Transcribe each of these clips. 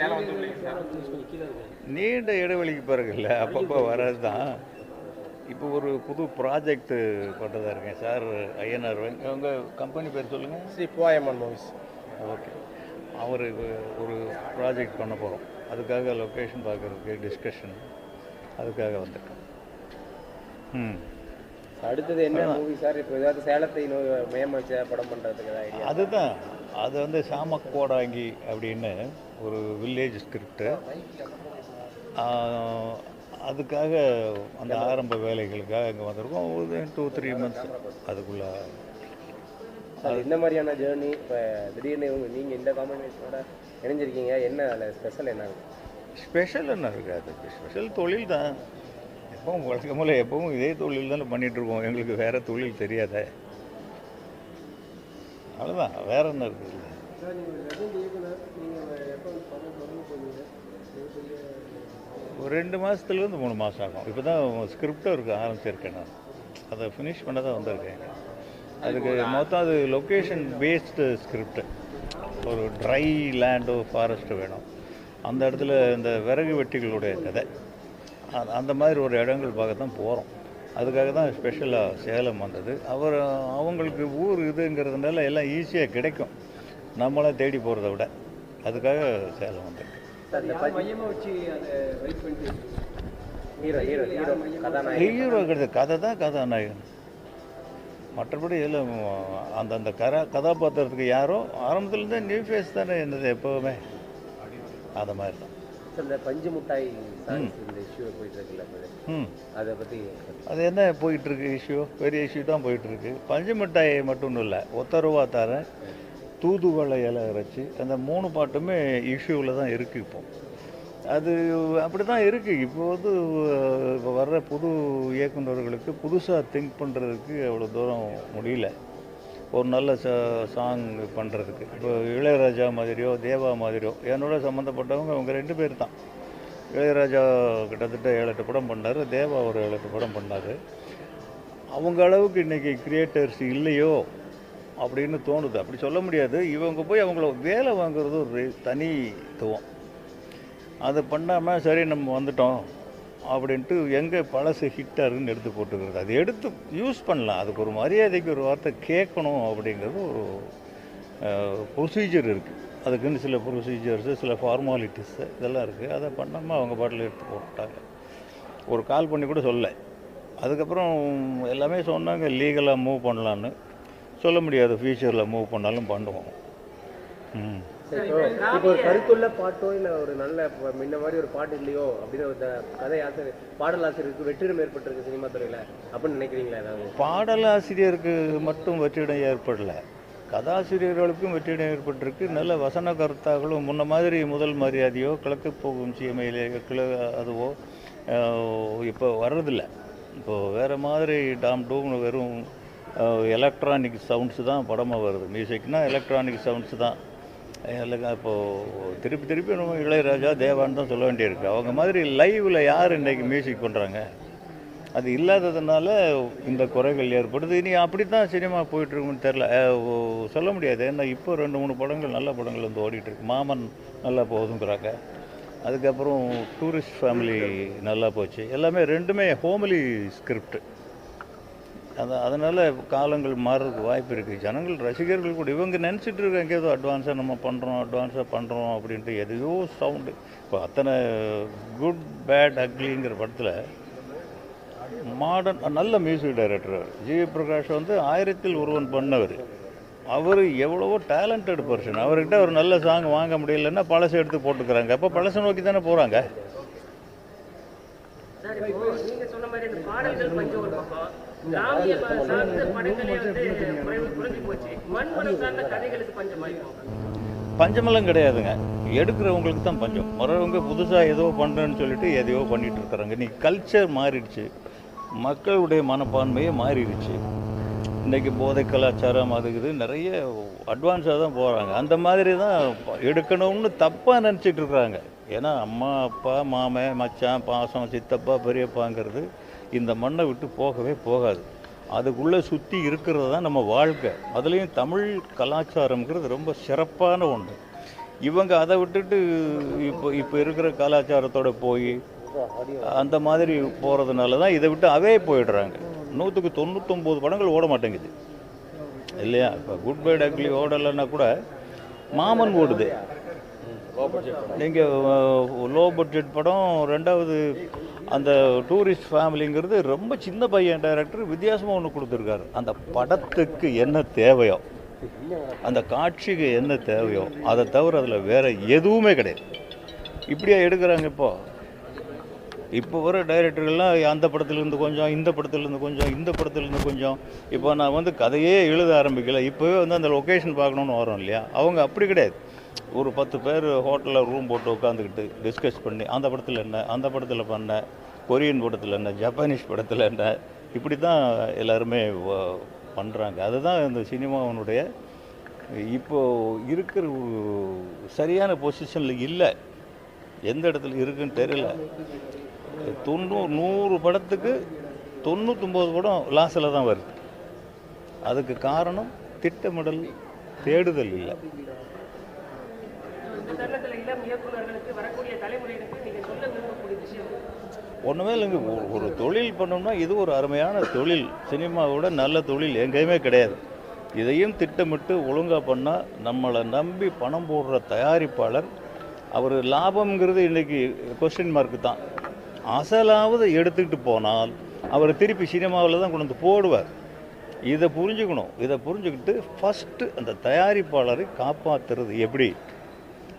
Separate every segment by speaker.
Speaker 1: சேலம்
Speaker 2: நீண்ட இடைவெளிக்கு பிறகு இல்லை அப்பப்போ வர்றது தான் இப்போ ஒரு புது ப்ராஜெக்ட் பண்ணுறதா இருக்கேன் சார் ஐஎன்ஆர் உங்கள் கம்பெனி பேர் சொல்லுங்கள்
Speaker 3: ஸ்ரீ புவாயம்மன் மூவிஸ்
Speaker 2: ஓகே. அவர் ஒரு ப்ராஜெக்ட் பண்ண போகிறோம் அதுக்காக லொக்கேஷன் பார்க்குறதுக்கு டிஸ்கஷன் அதுக்காக வந்திருக்கேன் ம்.
Speaker 3: அடுத்தது என்ன மூவி சார்? இப்போ ஏதாவது சேலத்தை மையமா வச்ச படம் பண்ணுறதுக்கு ஐடியா
Speaker 2: அதுதான். அது வந்து சாமக்கோடாங்கி அப்படின்னு ஒரு வில்லேஜ் ஸ்கிரிப்டு அதுக்காக அந்த ஆரம்ப வேலைகளுக்காக இங்கே வந்திருக்கோம். ஒரு டூ த்ரீ மந்த்ஸ் அதுக்குள்ளே.
Speaker 3: சார் இந்த மாதிரியான ஜேர்னி இப்போ திடீர்னு இவங்க நீங்கள் இந்த காம்பினேஷனோட இணைஞ்சிருக்கீங்க. என்ன அதில் ஸ்பெஷல் என்ன
Speaker 2: ஸ்பெஷல் என்ன இருக்குது அது ஸ்பெஷல் தொழில் தான். எப்பவும் வழக்கமில்ல எப்பவும் இதே தொழில் தானே பண்ணிகிட்ருக்கோம் எங்களுக்கு வேறு தொழில் தெரியாதே. அவ்வளோதான் வேற என்ன இருக்குது ஒரு ரெண்டு மாதத்துலேருந்து மூணு மாதம் ஆகும். இப்போ தான் ஸ்கிரிப்டும் இருக்க ஆரம்பிச்சிருக்கேன் நான். அதை ஃபினிஷ் பண்ண தான் வந்திருக்கேன். அதுக்கு மொத்தம் அது லொக்கேஷன் பேஸ்டு ஸ்கிரிப்ட் ஒரு ட்ரை லேண்டோ ஃபாரஸ்ட்டு வேணும். அந்த இடத்துல இந்த விறகு வெட்டிகளுடைய கதை. அந்த மாதிரி ஒரு இடங்கள் பார்க்க தான் போகிறோம் அதுக்காக தான் ஸ்பெஷலாக சேலம் வந்தது. அவர் அவங்களுக்கு ஊர் இதுங்கிறதுனால எல்லாம் ஈஸியாக கிடைக்கும். நம்மளாம் தேடி போகிறத விட. அதுக்காக சேலம்
Speaker 3: அதை பண்ணிட்டு ஹீரோ
Speaker 2: கிடையாது. கதை தான் கதாநாயகன். மற்றபடி இதில் அந்தந்த கரா கதாபாத்திரத்துக்கு யாரோ ஆரம்பத்துலேருந்தே நியூ ஃபேஸ் தானே என்னது எப்போவுமே. அந்த மாதிரி தான்.
Speaker 3: சார் இந்த பஞ்சு முட்டாய் இந்த இஷ்யூ போயிட்டு இருக்குல்ல அதை பற்றி
Speaker 2: அது என்ன போயிட்டுருக்கு இஷ்யூ பெரிய இஷ்யூ தான் போயிட்டுருக்கு. பஞ்சு மிட்டாய் மட்டும் இல்லை ஒத்த ரூபா தரேன் தூதுவளை இலை அரைச்சி அந்த மூணு பாட்டுமே இஷ்யூவில் தான் இருக்குது இப்போ. அது அப்படி தான் இருக்குது இப்போ வந்து அஹ், இப்போ வர்ற புது இயக்குனர்களுக்கு புதுசாக திங்க் பண்ணுறதுக்கு அவ்வளோ தூரம் முடியல. ஒரு நல்ல ச சாங் பண்ணுறதுக்கு இப்போ இளையராஜா மாதிரியோ தேவா மாதிரியோ என்னோட சம்மந்தப்பட்டவங்க அவங்க ரெண்டு பேர் தான். இளையராஜா கிட்டத்தட்ட ஏழு எட்டு படம் பண்ணார் தேவா ஒரு ஏழு எட்டு படம் பண்ணார். அவங்க அளவுக்கு இன்றைக்கி கிரியேட்டர்ஸ் இல்லையோ அப்படின்னு தோணுது. அப்படி சொல்ல முடியாது. இவங்க போய் அவங்கள வேலை வாங்குறது ஒரு தனித்துவம் அதை பண்ணாமல் சரி நம்ம வந்துட்டோம். அப்படின்ட்டு எங்கே பழசு ஹிட்டாருன்னு எடுத்து போட்டுக்கிறது. அது எடுத்து யூஸ் பண்ணலாம். அதுக்கு ஒரு மரியாதைக்கு ஒரு வார்த்தை கேட்கணும் அப்படிங்கிறது ஒரு ப்ரொசீஜர் இருக்குது அதுக்குன்னு சில ப்ரொசீஜர்ஸு சில ஃபார்மாலிட்டிஸு இதெல்லாம் இருக்குது அதை பண்ணாமல் அவங்க பாட்டில் எடுத்து போட்டாங்க. ஒரு கால் பண்ணி கூட சொல்ல. அதுக்கப்புறம் எல்லாமே சொன்னாங்க லீகலாக மூவ் பண்ணலான்னு சொல்ல முடியாது ஃப்யூச்சரில் மூவ் பண்ணாலும் பண்ணுவோம். ம்.
Speaker 3: இப்போ ஒரு கருத்துள்ள பாட்டோ இல்லை ஒரு நல்ல இப்ப முன்ன மாதிரி ஒரு பாட்டு இல்லையோ அப்படின்னு ஒரு கதை ஆசிரியர் பாடல் ஆசிரியருக்கு வெற்றிடம் ஏற்பட்டிருக்கு சினிமா துறையில் அப்படின்னு நினைக்கிறீங்களா ஏதாவது?
Speaker 2: பாடலாசிரியருக்கு மட்டும் வெற்றிடம் ஏற்படல. கதாசிரியர்களுக்கும் வெற்றிடம் ஏற்பட்டிருக்கு. நல்ல வசன கருத்தாக்களும் முன்ன மாதிரி முதல் மரியாதையோ கிழக்கு போகும் சீமையிலே கிழ அதுவோ இப்போ வர்றதில்ல. இப்போது வேறு மாதிரி டாம் டூம்னு வெறும் எலக்ட்ரானிக் சவுண்ட்ஸ் தான் படமாக வருது. மியூசிக்னால் எலக்ட்ரானிக் சவுண்ட்ஸ் தான். இல்லைங்க இப்போது திருப்பி திருப்பி நம்ம இளையராஜா தேவான்னு தான் சொல்ல வேண்டியிருக்கு. அவங்க மாதிரி லைவில் யார் இன்றைக்கி மியூசிக் பண்ணுறாங்க அது இல்லாததுனால இந்த குறைகள் ஏற்படுது. இனி அப்படி தான் சினிமா போயிட்டுருக்குன்னு தெரில சொல்ல முடியாது. ஏன்னா இப்போ ரெண்டு மூணு படங்கள் நல்ல படங்கள் வந்து ஓடிட்டுருக்கு. மாமன் நல்லா போகுதுங்கிறாங்க. அதுக்கப்புறம் டூரிஸ்ட் ஃபேமிலி நல்லா போச்சு. எல்லாமே ரெண்டுமே ஹோம்லி ஸ்கிரிப்ட் அது அதனால் காலங்கள் மாறுறதுக்கு வாய்ப்பு இருக்குது ஜனங்கள் ரசிகர்கள் கூட இவங்க நினச்சிட்டு இருக்காங்க ஏதோ அட்வான்ஸாக நம்ம பண்ணுறோம் அட்வான்ஸாக பண்ணுறோம் அப்படின்ட்டு எதையோ சவுண்டு இப்போ அத்தனை குட் பேட் அக்லிங்கிற படத்தில் மாடர்ன் நல்ல மியூசிக் டைரக்டர் ஜி. பிரகாஷ் வந்து ஆயிரத்தில் ஒருவன் பண்ணவர். அவர் எவ்வளவோ டேலண்டட் பர்சன் அவர்கிட்ட ஒரு நல்ல சாங் வாங்க முடியலன்னா பழசை எடுத்து போட்டுக்கிறாங்க. அப்போ பழசை நோக்கி தானே போகிறாங்க
Speaker 4: சார் இப்போ சொன்ன மாதிரி பாடல்கள் பஞ்சம் ஒரு பக்கம். கிராமிய சார்ந்த படங்களே வந்து குறைஞ்சு போச்சு. சார்ந்த கதைகளுக்கு
Speaker 2: பஞ்சமெல்லாம் கிடையாதுங்க. எடுக்கிறவங்களுக்கு தான் பஞ்சம். மறவங்க புதுசாக ஏதோ பண்ணுறேன்னு சொல்லிட்டு எதையோ பண்ணிட்டு இருக்கிறாங்க. நீ கல்ச்சர் மாறிடுச்சு. மக்களுடைய மனப்பான்மையே மாறிடுச்சு. இன்றைக்கி போதை கலாச்சாரம் அதுக்குது நிறைய அட்வான்ஸாக தான் போகிறாங்க அந்த மாதிரி தான் எடுக்கணும்னு தப்பாக நினச்சிட்டு இருக்கிறாங்க. ஏன்னா அம்மா அப்பா மாமன் மச்சான் பாசம் சித்தப்பா பெரியப்பாங்கிறது இந்த மண்ணை விட்டு போகவே போகாது. அதுக்குள்ளே சுற்றி இருக்கிறது தான் நம்ம வாழ்க்கை. அதுலேயும் தமிழ் கலாச்சாரம்ங்கிறது ரொம்ப சிறப்பான ஒன்று. இவங்க அதை விட்டுட்டு இப்போ இப்போ இருக்கிற கலாச்சாரத்தோட போய் அந்த மாதிரி போகிறதுனால தான் இதை விட்டு அவே போயிடுறாங்க. நூற்றுக்கு தொண்ணூத்தொம்பது படங்கள் ஓட மாட்டேங்குது. இல்லையா? இப்போ குட் பை டக்லி ஓடலைன்னா கூட மாமன் ஓடுது. நீங்கள் லோ பட்ஜெட் படம் ரெண்டாவது அந்த டூரிஸ்ட் ஃபேமிலிங்கிறது ரொம்ப சின்ன பையன் டைரக்டர் வித்தியாசமாக ஒன்று கொடுத்துருக்காரு. அந்த படத்துக்கு என்ன தேவையோ அந்த காட்சிக்கு என்ன தேவையோ அதை தவிர அதில் வேற எதுவுமே கிடையாது. இப்படியா எடுக்கிறாங்க இப்போ? இப்போ வர டைரக்டர்கள்லாம் அந்த படத்துலேருந்து கொஞ்சம் இந்த படத்துலேருந்து கொஞ்சம் இந்த படத்துலேருந்து கொஞ்சம். இப்போ நான் வந்து கதையே எழுத ஆரம்பிக்கல. இப்போவே வந்து அந்த லொக்கேஷன் பார்க்கணுன்னு வரோம் இல்லையா? அவங்க அப்படி கிடையாது. ஒரு பத்து பேர் ஹோட்டலில் ரூம் போட்டு உட்காந்துக்கிட்டு டிஸ்கஸ் பண்ணி அந்த படத்தில் என்ன? அந்த படத்தில் பண்ண கொரியன் படத்தில் என்ன? ஜப்பானீஸ் படத்தில் என்ன? இப்படி தான் எல்லாருமே பண்ணுறாங்க அதுதான் இந்த சினிமாவினுடைய இப்போது இருக்கிற ஒரு சரியான பொசிஷனில் இல்லை. எந்த இடத்துல இருக்குன்னு தெரியல. தொண்ணூறு நூறு படத்துக்கு தொண்ணூத்தொம்பது படம் லாஸில் தான் வருது. அதுக்கு காரணம் திட்டமிடல் தேடுதல் இல்லை.
Speaker 4: இந்த இளம் வரக்கூடிய தலைமுறையினருக்கு சொல்ல விரும்பக்கூடிய விஷயம்
Speaker 2: ஒன்றுமே இல்லைங்க. ஒரு- ஒரு தொழில் பண்ணோம்னா இது ஒரு அருமையான தொழில். சினிமாவோட நல்ல தொழில் எங்கேயுமே கிடையாது. இதையும் திட்டமிட்டு ஒழுங்காக பண்ணால் நம்மளை நம்பி பணம் போடுற தயாரிப்பாளர் அவர் லாபம்ங்கிறது இன்றைக்கி கொஸ்டின் மார்க்கு தான். அசலாவது எடுத்துக்கிட்டு போனால் அவர் திருப்பி சினிமாவில் தான் கொண்டு வந்து போடுவார். இதை புரிஞ்சுக்கணும். இதை புரிஞ்சுக்கிட்டு ஃபஸ்ட்டு அந்த தயாரிப்பாளரை காப்பாற்றுறது எப்படி?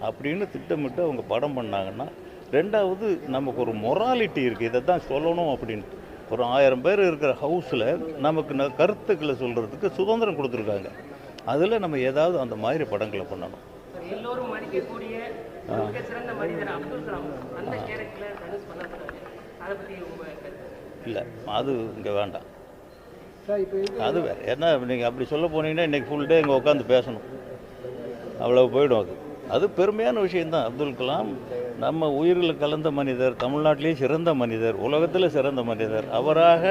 Speaker 2: அப்படின்னு திட்டமிட்டு அவங்க படம் பண்ணாங்கன்னா ரெண்டாவது நமக்கு ஒரு மொராலிட்டி இருக்குது இதை தான் சொல்லணும் அப்படின்ட்டு ஒரு ஆயிரம் பேர் இருக்கிற ஹவுஸில் நமக்கு ந- கருத்துக்களை சொல்கிறதுக்கு சுதந்திரம் கொடுத்துருக்காங்க. அதில் நம்ம ஏதாவது அந்த மாதிரி படங்களை பண்ணணும்.
Speaker 4: எல்லோரும் மதிக்கக்கூடிய மிக சிறந்த மனிதர் அப்துல் கலாம் அந்த கேரக்டர்ல தனுஷ் பண்ண போறாரு அதை பத்தி உங்க கருத்து?
Speaker 2: இல்லை அது இங்கே வேண்டாம். அது வேறு. என்ன நீங்கள் அப்படி சொல்ல போனீங்கன்னா இன்றைக்கி ஃபுல் டே இங்கே உட்காந்து பேசணும். அவ்வளோ போயிடும் அது. அது பெருமையான விஷயம்தான். அப்துல் கலாம் நம்ம உயிரில் கலந்த மனிதர் தமிழ்நாட்டிலேயே சிறந்த மனிதர் உலகத்தில் சிறந்த மனிதர். அவராக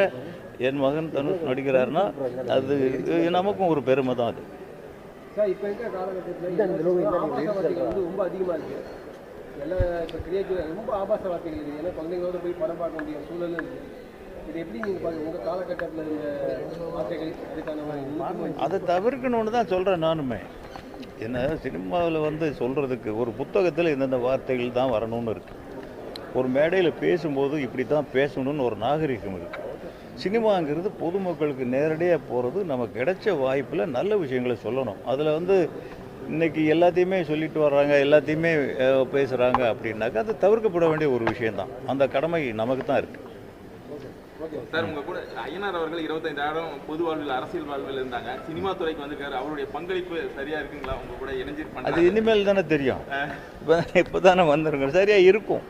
Speaker 2: என் மகன் தனுஷ் நடிக்கிறாருன்னா அது நமக்கும் ஒரு பெருமை தான் அது.
Speaker 1: சார் இப்போ இருக்கிற காலகட்டத்தில் ஆபாச வார்த்தைகள் வந்து ரொம்ப அதிகமாக எல்லாம் இப்போ கிரியேட்டிவ் ரொம்ப ஆபாச வார்த்தைகள் இருக்குது. ஏன்னா குழந்தைங்களோட போய் படம் பார்க்க முடியும்
Speaker 2: அதை தவிர்க்கணும்னு தான் சொல்கிறேன் நானுமே. என்ன சினிமாவில் வந்து சொல்கிறதுக்கு ஒரு புத்தகத்தில் இந்தந்த வார்த்தைகள் தான் வரணும்னு இருக்குது ஒரு மேடையில் பேசும்போது இப்படி தான் பேசணும்னு ஒரு நாகரிகம் இருக்குது சினிமாங்கிறது பொதுமக்களுக்கு நேரடியாக போகிறது நமக்கு கிடைச்ச வாய்ப்பில் நல்ல விஷயங்களை சொல்லணும். அதில் வந்து இன்றைக்கி எல்லாத்தையுமே சொல்லிட்டு வர்றாங்க எல்லாத்தையுமே பேசுகிறாங்க அப்படின்னாக்கா அது தவிர்க்கப்பட வேண்டிய ஒரு விஷயம்தான். அந்த கடமை நமக்கு தான் இருக்குது
Speaker 5: சார் உங்க கூட ஐயனார் அவர்கள் இருபத்தைந்தாயிரம் பொது வாழ்வில் அரசியல் வாழ்வில் இருந்தாங்க. சினிமா துறைக்கு வந்திருக்காரு. அவருடைய பங்களிப்பு சரியா இருக்குங்களா? உங்க கூட இணைஞ்சு
Speaker 2: அது இனிமேல் தானே தெரியும். இப்போ இப்போ தானே வந்துருங்க. சரியாக இருக்கும்.